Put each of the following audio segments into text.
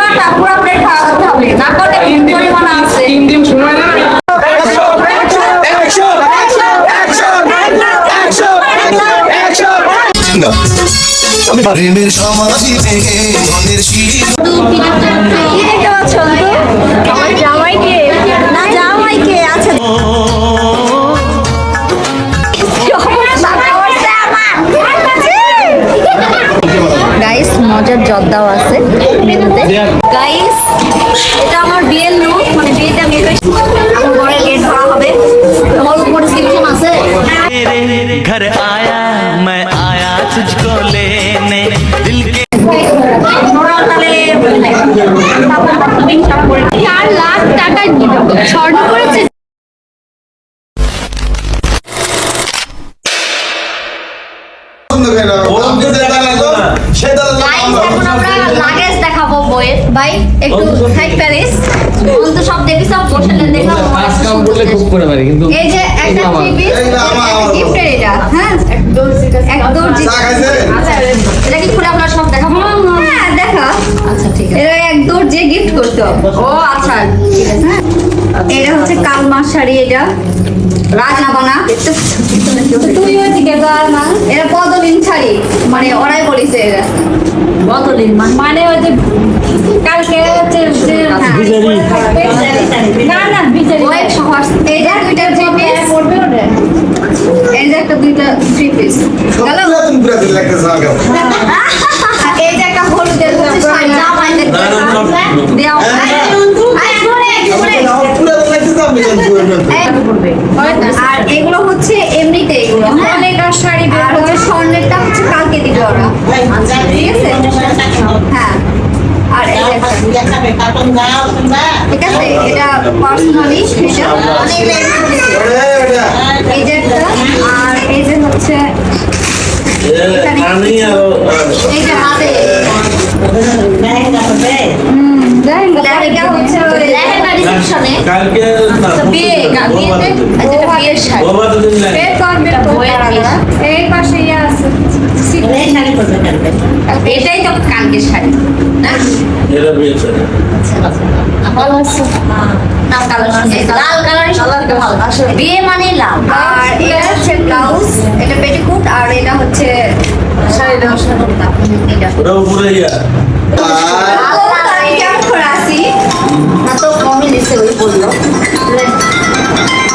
পুরোটা পুরো প্লেট খাওয়া করতে হবে। না করলে জরিমানা আছে। তিন দিন সময় না প্রেমের সমাধি ভেঙে মনের শির কি দেখতে পাচ্ছ আমার জামাইকে না? জামাইকে আছে গাইস মজার জর্দাও আছে চলে দেখি সব বসে দেখাবো কাজ কাম করলে খুব করে পারি কিন্তু এই যে একটা পিস গিফটের এটা হ্যাঁ? এক দর্জি আচ্ছা এটা কি খুলে আমরা সব দেখাবো? হ্যাঁ দেখা। আচ্ছা ঠিক আছে। এটা এক দর্জি গিফট করতে। ও আচ্ছা ঠিক আছে হ্যাঁ? এটা হচ্ছে কালমার শাড়ি এটা। রাজনা বানা তুই না পদলিন শাড়ি মানে ওরাই বলিছে এটা বদলিন মানে ওই যে কালকে হচ্ছে যে না না বিজারি ওই সহজ এই যে দুইটা থ্রি পিস পড়বে ওটা এই যে একটা দুইটা থ্রি পিস হ্যালো এই যে একটা হলুদের হচ্ছে শাড়ি দেওয়া আয় ঘুরে ঘুরে আর এগুলো হচ্ছে এমনিতে এগুলো অনেক শাড়ি আর হচ্ছে স্বর্ণেরটা হচ্ছে কালকে দিবে ওরা আচ্ছা, ঠিক আছে হ্যাঁ আর এই যে একটা, ঠিক আছে এটা পার্সোনালি এটা অনেক এই যে একটা আর এই যে হচ্ছে এখানে এই যে হাতে লেহেঙ্গা হচ্ছে ওই লেহেঙ্গা রিসেপশনে কালকে বিয়ে গা- বিয়েতে যেটা বিয়ের শাড়ি বের কর বের কর এই পাশে ইয়ে আছে এটাই তো কালকের শাড়ি না? এটা বিয়েছে ভালো আছে। নাম কালার লাল কালারই সবথেকে ভালো। বিয়ে মানে লাল। আর এটা হচ্ছে ব্লাউজ এটা পেটিকোট আর এটা হচ্ছে শাড়িটা এটা। ওটা উপরে ইয়া।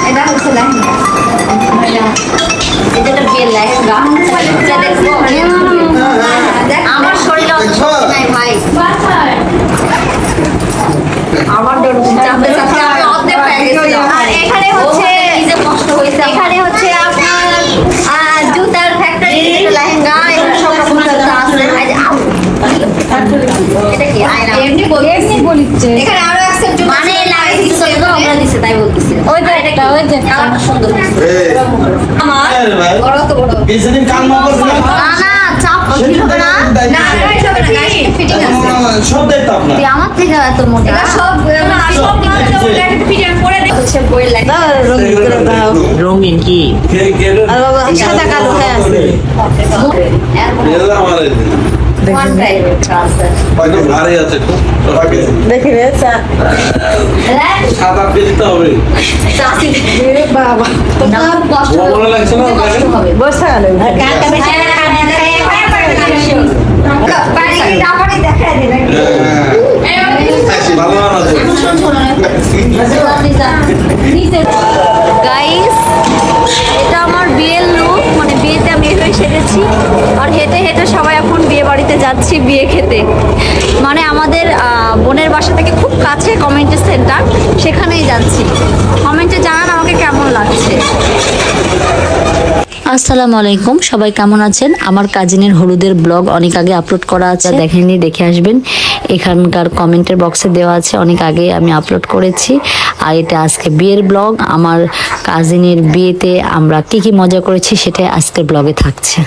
এটা হচ্ছে লেহেঙ্গা। এটা বিয়ের লেহেঙ্গা। দেখব আমার শরীরে অত শক্তি নাই ভাই আমার চাপতে চাপতে আমি অর্ধেক হয়ে গেছিলাম আর এখানে হচ্ছে নিজে কষ্ট হয়েছে এখানে হচ্ছে আপনার আহ, জুতার ফ্যাক্টরি লেহেঙ্গা এগুলো সব রকম জুতা আছে এই যে, আউ। এটা কি আয়না এমনি বলি এখানে আরও একটা মানে লাগাই দিছে তো আমরা দিছে তাই বলতেছি। ওই যে এটা ওই যে কালারটা সুন্দর আমার? বড় তো বড়। কিছুদিন কাম না করছিলাম না না চাপ হবে না। না ঠিক ফিটিং আছে। সব দেখতো আপনার। তুই আমার থেকে এত মোটা? সব সব ফিটিং করে হচ্ছে বই লাগে রঙিন কি? সাদা কালো হয়ে আছে। এলা খুব ওটাকে সাত আট কেজি তো হবে বাবা মনে লাগছে না বসে গেল দেখা ভালো যাচ্ছি বিয়ে খেতে। মানে আমাদের বোনের বাসা থেকে খুব কাছে কমেন্টের সেন্টার সেখানেই যাচ্ছি। কমেন্টে জানান আমাকে কেমন লাগছে। আসসালামু আলাইকুম সবাই কেমন আছেন? আমার কাজিনের হলুদের ব্লগ অনেক আগে আপলোড করা আছে। দেখেননি দেখে আসবেন। এখানকার কমেন্টের বক্সে দেওয়া আছে অনেক আগে আমি আপলোড করেছি। আর এটা আজকে বিয়ের ব্লগ। আমার কাজিনের বিয়েতে আমরা কি কি মজা করেছি সেটাই আজকের ব্লগে থাকছে।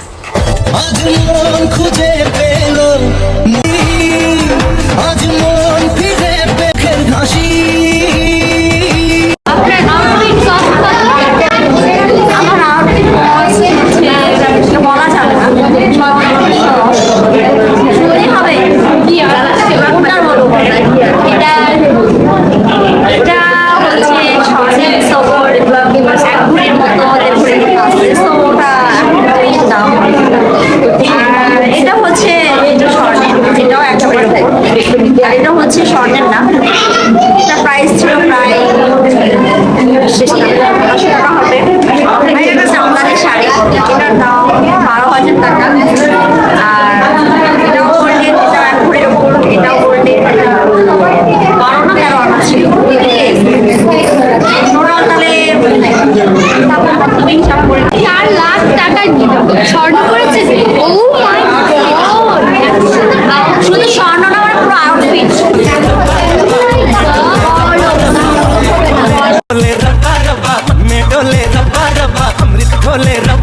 হলে রব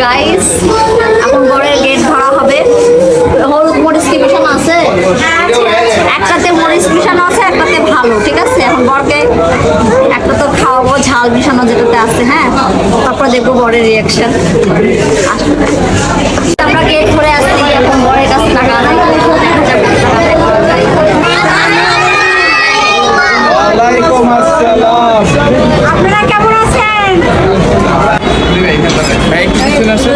গাইস এখন বড়ের গেট ভাড়া হবে। হলুদ মরিচ কি আছে? একটাতে মরিচ মিশানো আছে একটাতে ভালো ঠিক আছে? এখন বরকে একটা তো খাওয়াবো ঝাল মিশানো যেটাতে আছে হ্যাঁ? তারপর দেখব বরের রিয়াকশন আমরা গেট ঘুরে আসছি এখন বরের কাছে টাকা ওয়ালাইকুম আসসালাম। আপনারা কেমন আছেন? চাচা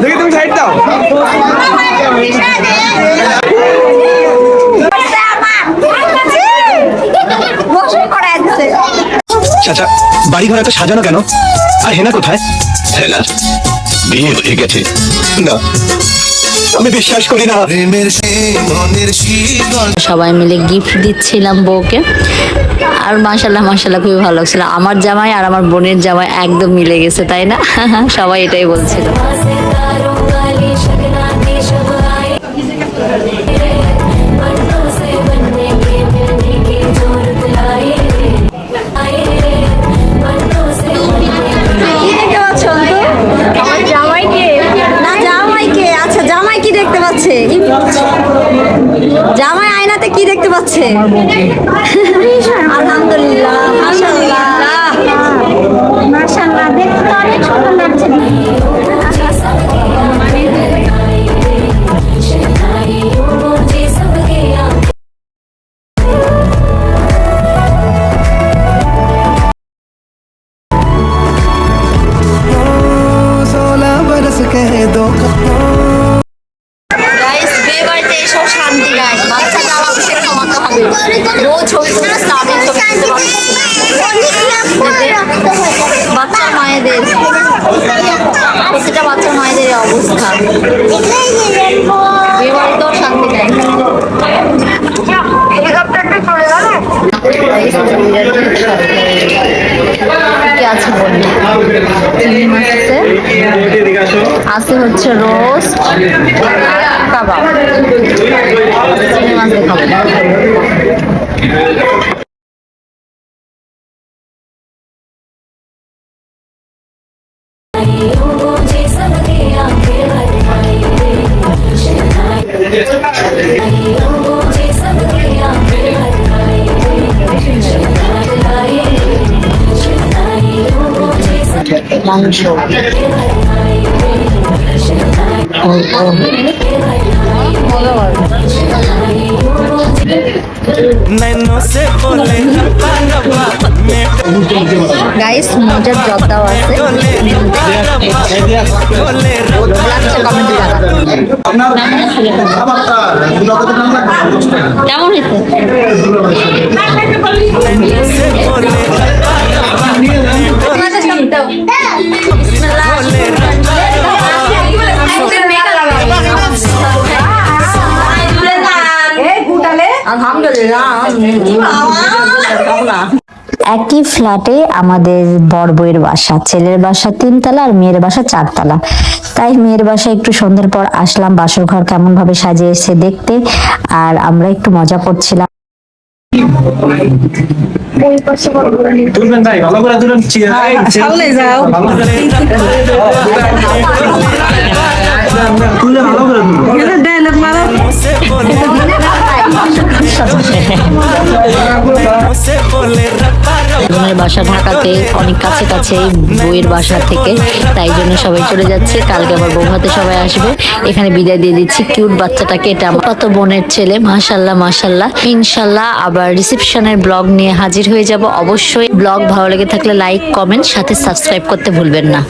দেখি তুমি সাইড দাও। গোসল করে আসছে চাচা বাড়ি ঘর এত সাজানো কেন? আর হেনা কোথায়? হেনা বিয়ে হয়ে গেছে। না আমি বিশ্বাস করি না। সবাই মিলে গিফট দিচ্ছিলাম বউকে। আর মাশাল্লাহ মাশাল্লাহ খুবই ভালো লাগছিল। আমার জামাই আর আমার বোনের জামাই একদম মিলে গেছে তাই না? সবাই এটাই বলছিল। হচ্ছে আলহামদুলিল্লাহ মাশাআল্লাহ। দেখতে অনেক সুন্দর লাগছে। অবস্থা। বিয়ে বাড়িতেও শান্তি নাই আছে বলি চিংড়ি মাছ আছে আছে হচ্ছে রোস্ট কাবাব। চিংড়ি মাছ দেখাবো মাংস গাইস মজার জব দাও আছে। কেমন হয়েছে? একই ফ্ল্যাটে আমাদের বড় বইয়ের বাসা, ছেলের বাসা তিনতলা আর মেয়ের বাসা চারতলা। তাই মেয়ের বাসা একটু সন্ধ্যের পর আসলাম, বাসর ঘর কেমন ভাবে সাজিয়েছে দেখতে, আর আমরা একটু মজা করছিলাম। তুলবেন ভাই ভালো করে তুলবেন সামনে যাও তুলে ভালো করে তুলবেন ডায়লগ মারো বোনের বাসা ঢাকাতে অনেক কাছে কাছে বইয়ের বাসা থেকে। তাই জন্য সবাই চলে যাচ্ছে। কালকে আবার বৌভাতে সবাই আসবে। এখানে বিদায় দিয়ে দিচ্ছি। কিউট বাচ্চাটাকে। এটা আমার কত বোনের ছেলে। মাশাল্লাহ মাশাল্লাহ ইনশাল্লাহ আবার রিসেপশনের ব্লগ নিয়ে হাজির হয়ে যাব অবশ্যই। ব্লগ ভালো লেগে থাকলে লাইক, কমেন্ট, সাথে সাবস্ক্রাইব করতে ভুলবেন না।